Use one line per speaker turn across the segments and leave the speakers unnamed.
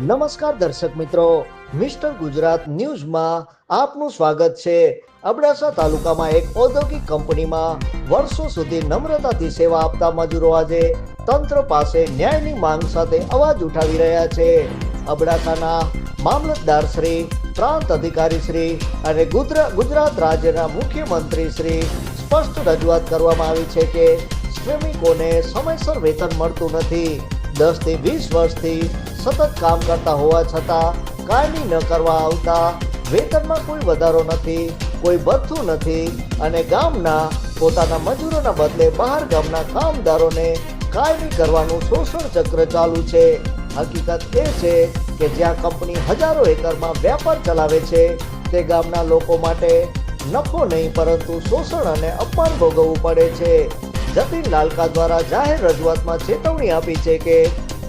નમસ્કાર દર્શક મિત્રો, મિસ્ટર ગુજરાત ન્યૂઝમાં આપનું સ્વાગત છે. અબડાસા તાલુકામાં એક ઔદ્યોગિક કંપનીમાં વર્ષો સુધી નમ્રતાથી સેવા આપતા મજૂરો આજે તંત્ર પાસે ન્યાયની માંગ સાથે અવાજ ઉઠાવી રહ્યા છે. અબડાસાના મામલતદાર શ્રી, પ્રાંત અધિકારી શ્રી અને ગુજરાત રાજ્યના મુખ્યમંત્રી શ્રી સ્પષ્ટ રજૂઆત કરવામાં આવી છે કે શ્રમિકોને સમયસર વેતન મળતું નથી. દસથી વીસ વર્ષથી સતત કામ કરતા હોવા છતાં કાયમી ન કરવા આવતા, વેતનમાં કોઈ વધારો નથી, કોઈ ભથ્થું નથી અને ગામના, પોતાના મજૂરોના બદલે બહાર ગામના કામદારોને કાયમી કરવાનું શોષણ ચક્ર ચાલુ છે. હકીકત એ છે કે જ્યાં કંપની હજારો એકરમાં વ્યાપાર ચલાવે છે, તે ગામના લોકો માટે નફો નહીં, પરંતુ શોષણ અને અપમાન ભોગવવું પડે છે. જતીન લાલકા દ્વારા જાહેર રજૂઆતમાં ચેતવણી આપી છે કે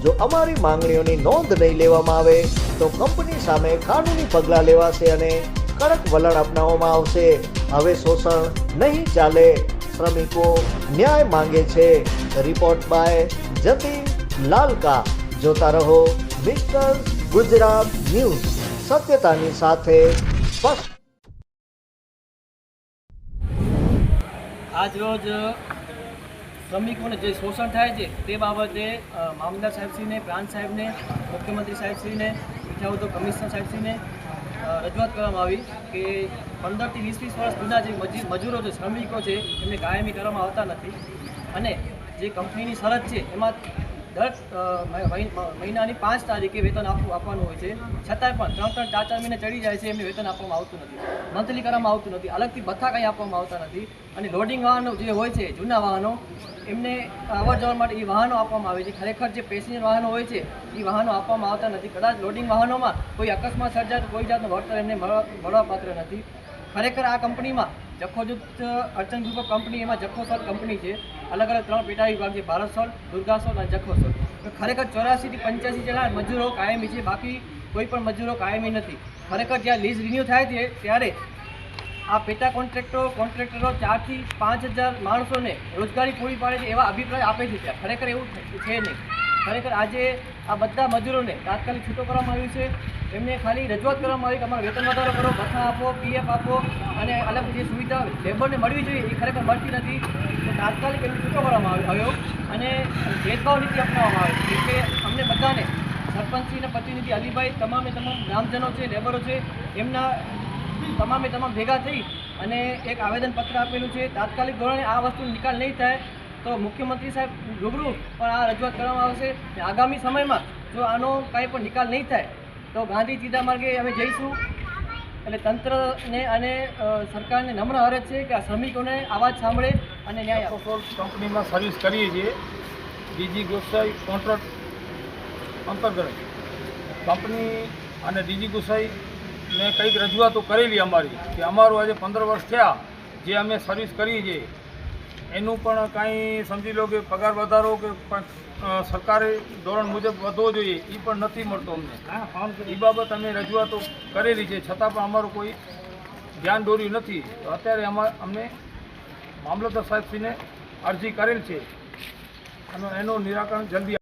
જો અમારી માંગણીઓની નોંધ નહીં લેવામાં આવે, તો કંપની સામે કાનૂની પગલાં લેવાશે અને કડક વલણ અપનાવવામાં આવશે. હવે શોષણ નહીં ચાલે. શ્રમિકો ન્યાય માંગે છે. Report by Jatin Lalka. જોતા રહો મિસ્ટર ગુજરાત ન્યૂઝ. સત્યતાની સાથે સ્પષ્ટ.
આજ શ્રમિકોને જે શોષણ થાય છે તે બાબતે મામલદાર સાહેબશ્રીને, પ્રાંત સાહેબને, મુખ્યમંત્રી સાહેબશ્રીને બીજા ઉદ્યોગ કમિશનર સાહેબશ્રીને રજૂઆત કરવામાં આવી કે પંદરથી વીસ વીસ વર્ષ જૂના જે મજી- મજૂરો છે, શ્રમિકો છે, એમને કાયમી કરવામાં આવતા નથી. અને જે કંપનીની શરત છે, એમાં દર મહિ- મહિ- મહિનાની પાંચ તારીખે વેતન આપવું, આપવાનું હોય છે. છતાંય પણ ત્રણ ત્રણ, ચાર ચાર મહિને ચડી જાય છે, એમને વેતન આપવામાં આવતું નથી. મંથલી કરવામાં આવતું નથી. અલગથી ભથ્થા કંઈ આપવામાં આવતા નથી. અને લોડિંગ વાહનો જે હોય છે, જૂના વાહનો, એમને અવર જવર માટે એ વાહનો આપવામાં આવે છે. ખરેખર જે પેસેન્જર વાહનો હોય છે એ વાહનો આપવામાં આવતા નથી. કદાચ લોડિંગ વાહનોમાં કોઈ અકસ્માત સર્જાય કોઈ જાતનું વળતર એમને મળવા, મળવાપાત્ર નથી. ખરેખર આ કંપનીમાં જખો જૂથ અર્ચન ગ્રુપ કંપની, એમાં જખો સોલ કંપની છે. અલગ અલગ ત્રણ પેટા વિભાગ છે, ભારત સોલ, દુર્ગા સોલ અને જખો સોલ. ખરેખર ચોરાસીથી પંચ્યાસી જેટલા મજૂરો કાયમી છે, બાકી કોઈ પણ મજૂરો કાયમી નથી. ખરેખર જ્યાં લીઝ રિન્યૂ થાય છે, ત્યારે આ પેટા કોન્ટ્રાક્ટરો કોન્ટ્રાક્ટરો ચારથી પાંચ હજાર માણસોને રોજગારી પૂરી પાડે છે એવા અભિપ્રાય આપે છે ત્યાં. ખરેખર એવું છે નહીં. ખરેખર આજે આ બધા મજૂરોને તાત્કાલિક છૂટો કરવામાં આવ્યું છે. એમને ખાલી રજૂઆત કરવામાં આવી કે અમારો વેતન વધારો કરો, ભથ્થા આપો, પીએફ આપો અને અલગ જે સુવિધા લેબરને મળવી જોઈએ એ ખરેખર મળતી નથી. તો તાત્કાલિક એમને છૂટો કરવામાં આવ્યો અને ભેદભાવ નીતિ અપનાવવામાં આવે. છે કે અમને બધાને સરપંચશ્રીના પ્રતિનિધિ અલીભાઈ તમામે તમામ ગ્રામજનો છે, લેબરો છે, એમના તમામે તમામ ભેગા થઈ અને એક આવેદનપત્ર આપેલું છે. તાત્કાલિક ધોરણે આ વસ્તુનો નિકાલ નહીં થાય તો મુખ્યમંત્રી સાહેબ રૂબરૂ પણ આ રજૂઆત કરવામાં આવશે અને આગામી સમયમાં જો આનો કાંઈ પણ નિકાલ નહીં થાય, તો ગાંધી સીધા માર્ગે અમે જઈશું. એટલે તંત્રને અને સરકારને નમ્ર અરજ છે કે આ શ્રમિકોને અવાજ સાંભળે અને ન્યાય
કંપનીમાં સર્વિસ કરીએ છીએ. ડીજી ગોસાઈ કોન્ટ્રાક્ટ અંતર્ગત. કંપની અને ડીજી ગોસાઈને કંઈક રજૂઆતો કરેલી અમારી, કે અમારું આજે પંદર વર્ષ થયા, જે અમે સર્વિસ કરીએ છીએ. એનું પણ કાંઈ સમજી લો કે પગાર વધારો કે સરકારી ધોરણ મુજબ વધવો જોઈએ એ પણ નથી મળતો અમને. એ બાબત અમે રજૂઆતો કરેલી છે છતાં પણ અમારું કોઈ ધ્યાન દોર્યું નથી. તો અત્યારે અમા અમને મામલતદાર સાહેબશ્રીને અરજી કરેલ છે. અને એનું નિરાકરણ જલ્દી